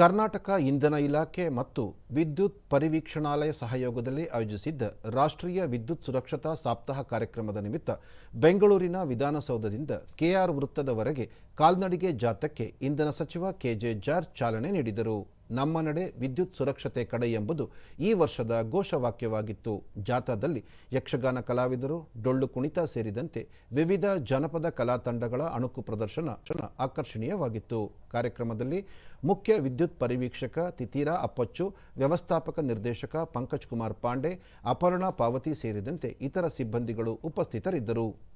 ಕರ್ನಾಟಕ ಇಂಧನ ಇಲಾಖೆ ಮತ್ತು ವಿದ್ಯುತ್ ಪರಿವೀಕ್ಷಣಾಲಯ ಸಹಯೋಗದಲ್ಲಿ ಆಯೋಜಿಸಿದ್ದ ರಾಷ್ಟ್ರೀಯ ವಿದ್ಯುತ್ ಸುರಕ್ಷತಾ ಸಾಪ್ತಾಹ ಕಾರ್ಯಕ್ರಮದ ನಿಮಿತ್ತ ಬೆಂಗಳೂರಿನ ವಿಧಾನಸೌಧದಿಂದ ಕೆಆರ್ ವೃತ್ತದವರೆಗೆ ಕಾಲ್ನಡಿಗೆ ಜಾಥಕ್ಕೆ ಇಂಧನ ಸಚಿವ ಕೆಜೆ ಜಾರ್ಜ್ ಚಾಲನೆ ನೀಡಿದರು. ನಮ್ಮ ನಡೆ ವಿದ್ಯುತ್ ಸುರಕ್ಷತೆ ಕಡೆ ಎಂಬುದು ಈ ವರ್ಷದ ಘೋಷವಾಕ್ಯವಾಗಿತ್ತು. ಜಾಥಾದಲ್ಲಿ ಯಕ್ಷಗಾನ ಕಲಾವಿದರು, ಡೊಳ್ಳು ಕುಣಿತ ಸೇರಿದಂತೆ ವಿವಿಧ ಜನಪದ ಕಲಾ ತಂಡಗಳ ಅಣುಕು ಪ್ರದರ್ಶನ ಆಕರ್ಷಣೀಯವಾಗಿತ್ತು. ಕಾರ್ಯಕ್ರಮದಲ್ಲಿ ಮುಖ್ಯ ವಿದ್ಯುತ್ ಪರಿವೀಕ್ಷಕ ತಿತೀರಾ ಅಪ್ಪಚ್ಚು, ವ್ಯವಸ್ಥಾಪಕ ನಿರ್ದೇಶಕ ಪಂಕಜ್ ಕುಮಾರ್ ಪಾಂಡೆ, ಅಪರ್ಣಾ ಪಾವತಿ ಸೇರಿದಂತೆ ಇತರ ಸಿಬ್ಬಂದಿಗಳು ಉಪಸ್ಥಿತರಿದ್ದರು.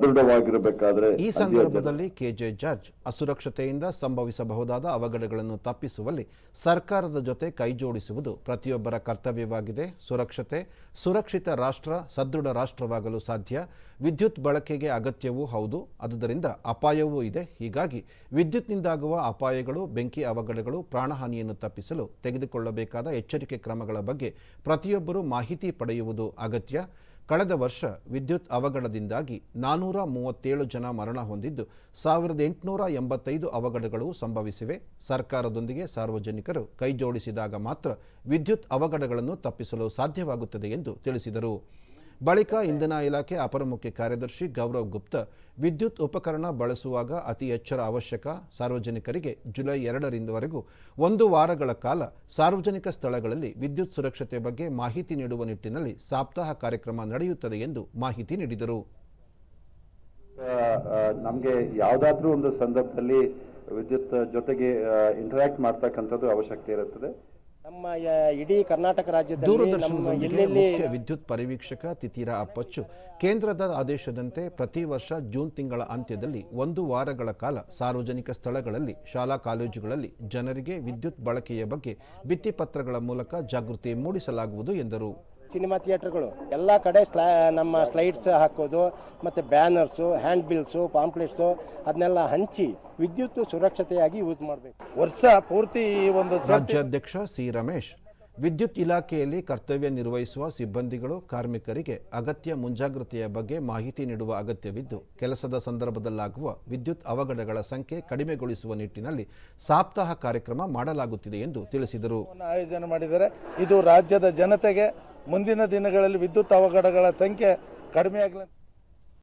ಸದೃಢವಾಗಿರಬೇಕಾದ್ರೆ ಈ ಸಂದರ್ಭದಲ್ಲಿ ಕೆಜೆ ಜಾರ್ಜ್ ಅಸುರಕ್ಷತೆಯಿಂದ ಸಂಭವಿಸಬಹುದಾದ ಅವಘಡಗಳನ್ನು ತಪ್ಪಿಸುವಲ್ಲಿ ಸರ್ಕಾರದ ಜೊತೆ ಕೈಜೋಡಿಸುವುದು ಪ್ರತಿಯೊಬ್ಬರ ಕರ್ತವ್ಯವಾಗಿದೆ. ಸುರಕ್ಷತೆ ಸುರಕ್ಷಿತ ರಾಷ್ಟ್ರ ಸದೃಢ ರಾಷ್ಟ್ರವಾಗಲು ಸಾಧ್ಯ. ವಿದ್ಯುತ್ ಬಳಕೆಗೆ ಅಗತ್ಯವೂ ಹೌದು. ಅದುದರಿಂದ ಅಪಾಯವೂ ಇದೆ. ಹೀಗಾಗಿ ವಿದ್ಯುತ್ನಿಂದಾಗುವ ಅಪಾಯಗಳು ಬೆಂಕಿ ಅವಘಡಗಳು ಪ್ರಾಣಹಾನಿಯನ್ನು ತಪ್ಪಿಸಲು ತೆಗೆದುಕೊಳ್ಳಬೇಕಾದ ಎಚ್ಚರಿಕೆ ಕ್ರಮಗಳ ಬಗ್ಗೆ ಪ್ರತಿಯೊಬ್ಬರೂ ಮಾಹಿತಿ ಪಡೆಯುವುದು ಅಗತ್ಯ. ಕಳೆದ ವರ್ಷ ವಿದ್ಯುತ್ ಅವಘಡದಿಂದಾಗಿ ನಾನೂರ ಮೂವತ್ತೇಳು ಜನ ಮರಣ ಹೊಂದಿದ್ದು, ಸಾವಿರದ ಎಂಟುನೂರ ಎಂಬತ್ತೈದು ಅವಘಡಗಳು ಸಂಭವಿಸಿವೆ. ಸರ್ಕಾರದೊಂದಿಗೆ ಸಾರ್ವಜನಿಕರು ಕೈಜೋಡಿಸಿದಾಗ ಮಾತ್ರ ವಿದ್ಯುತ್ ಅವಘಡಗಳನ್ನು ತಪ್ಪಿಸಲು ಸಾಧ್ಯವಾಗುತ್ತದೆ ಎಂದು ತಿಳಿಸಿದರು. ಬಳಿಕ ಇಂಧನ ಇಲಾಖೆ ಅಪರ ಮುಖ್ಯ ಕಾರ್ಯದರ್ಶಿ ಗೌರವ್ ಗುಪ್ತ ವಿದ್ಯುತ್ ಉಪಕರಣ ಬಳಸುವಾಗ ಅತಿ ಎಚ್ಚರ ಅವಶ್ಯಕ ಸಾರ್ವಜನಿಕರಿಗೆ ಜುಲೈ ಎರಡರಿಂದವರೆಗೂ ಒಂದು ವಾರಗಳ ಕಾಲ ಸಾರ್ವಜನಿಕ ಸ್ಥಳಗಳಲ್ಲಿ ವಿದ್ಯುತ್ ಸುರಕ್ಷತೆ ಬಗ್ಗೆ ಮಾಹಿತಿ ನೀಡುವ ನಿಟ್ಟಿನಲ್ಲಿ ಸಪ್ತಾಹ ಕಾರ್ಯಕ್ರಮ ನಡೆಯುತ್ತದೆ ಎಂದು ಮಾಹಿತಿ ನೀಡಿದರು. ನಮಗೆ ಯಾವುದಾದ್ರೂ ಒಂದು ಸಂದರ್ಭದಲ್ಲಿ ವಿದ್ಯುತ್ ಜೊತೆಗೆ ಇಂಟರಾಕ್ಟ್ ಮಾಡ್ತಕ್ಕಂಥದ್ದು ಅವಶ್ಯಕತೆ ಇರುತ್ತದೆ. ನಮ್ಮ ಇಡೀ ಕರ್ನಾಟಕ ರಾಜ್ಯದ ದೂರದರ್ಶನದೊಂದಿಗೆ ಮುಖ್ಯ ವಿದ್ಯುತ್ ಪರಿವೀಕ್ಷಕ ತಿತೀರಾ ಅಪ್ಪಚ್ಚು. ಕೇಂದ್ರದ ಆದೇಶದಂತೆ ಪ್ರತಿ ವರ್ಷ ಜೂನ್ ತಿಂಗಳ ಅಂತ್ಯದಲ್ಲಿ ಒಂದು ವಾರಗಳ ಕಾಲ ಸಾರ್ವಜನಿಕ ಸ್ಥಳಗಳಲ್ಲಿ ಶಾಲಾ ಕಾಲೇಜುಗಳಲ್ಲಿ ಜನರಿಗೆ ವಿದ್ಯುತ್ ಬಳಕೆಯ ಬಗ್ಗೆ ಭಿತ್ತಿಪತ್ರಗಳ ಮೂಲಕ ಜಾಗೃತಿ ಮೂಡಿಸಲಾಗುವುದು ಎಂದರು. ಸಿನಿಮಾ ಥಿಯೇಟ್ರ್ಗಳು. ಎಲ್ಲ ಕಡೆ ಸ್ಲಾ ನಮ್ಮ ಸ್ಲೈಡ್ಸ್ ಹಾಕೋದು ಮತ್ತು ಬ್ಯಾನರ್ಸು ಹ್ಯಾಂಡ್ ಬಿಲ್ಸು ಪಾಂಪ್ಲೆಟ್ಸು ಅದನ್ನೆಲ್ಲ ಹಂಚಿ ವಿದ್ಯುತ್ ಸುರಕ್ಷತೆಯಾಗಿ ಯೂಸ್ ಮಾಡಬೇಕು. ವರ್ಷ ಪೂರ್ತಿ ಈ ಒಂದು ರಾಜ್ಯಾಧ್ಯಕ್ಷ ಸಿ ರಮೇಶ್ ವಿದ್ಯುತ್ ಇಲಾಖೆಯಲ್ಲಿ ಕರ್ತವ್ಯ ನಿರ್ವಹಿಸುವ ಸಿಬ್ಬಂದಿಗಳು ಕಾರ್ಮಿಕರಿಗೆ ಅಗತ್ಯ ಮುಂಜಾಗ್ರತೆಯ ಬಗ್ಗೆ ಮಾಹಿತಿ ನೀಡುವ ಅಗತ್ಯವಿದ್ದು ಕೆಲಸದ ಸಂದರ್ಭದಲ್ಲಾಗುವ ವಿದ್ಯುತ್ ಅವಘಡಗಳ ಸಂಖ್ಯೆ ಕಡಿಮೆಗೊಳಿಸುವ ನಿಟ್ಟಿನಲ್ಲಿ ಸಾಪ್ತಾಹ ಕಾರ್ಯಕ್ರಮ ಮಾಡಲಾಗುತ್ತಿದೆ ಎಂದು ತಿಳಿಸಿದರು. ಆಯೋಜನೆ ಮಾಡಿದರೆ ಇದು ರಾಜ್ಯದ ಜನತೆಗೆ ಮುಂದಿನ ದಿನಗಳಲ್ಲಿ ವಿದ್ಯುತ್ ಅವಘಡಗಳ ಸಂಖ್ಯೆ ಕಡಿಮೆ ಆಗಲಿ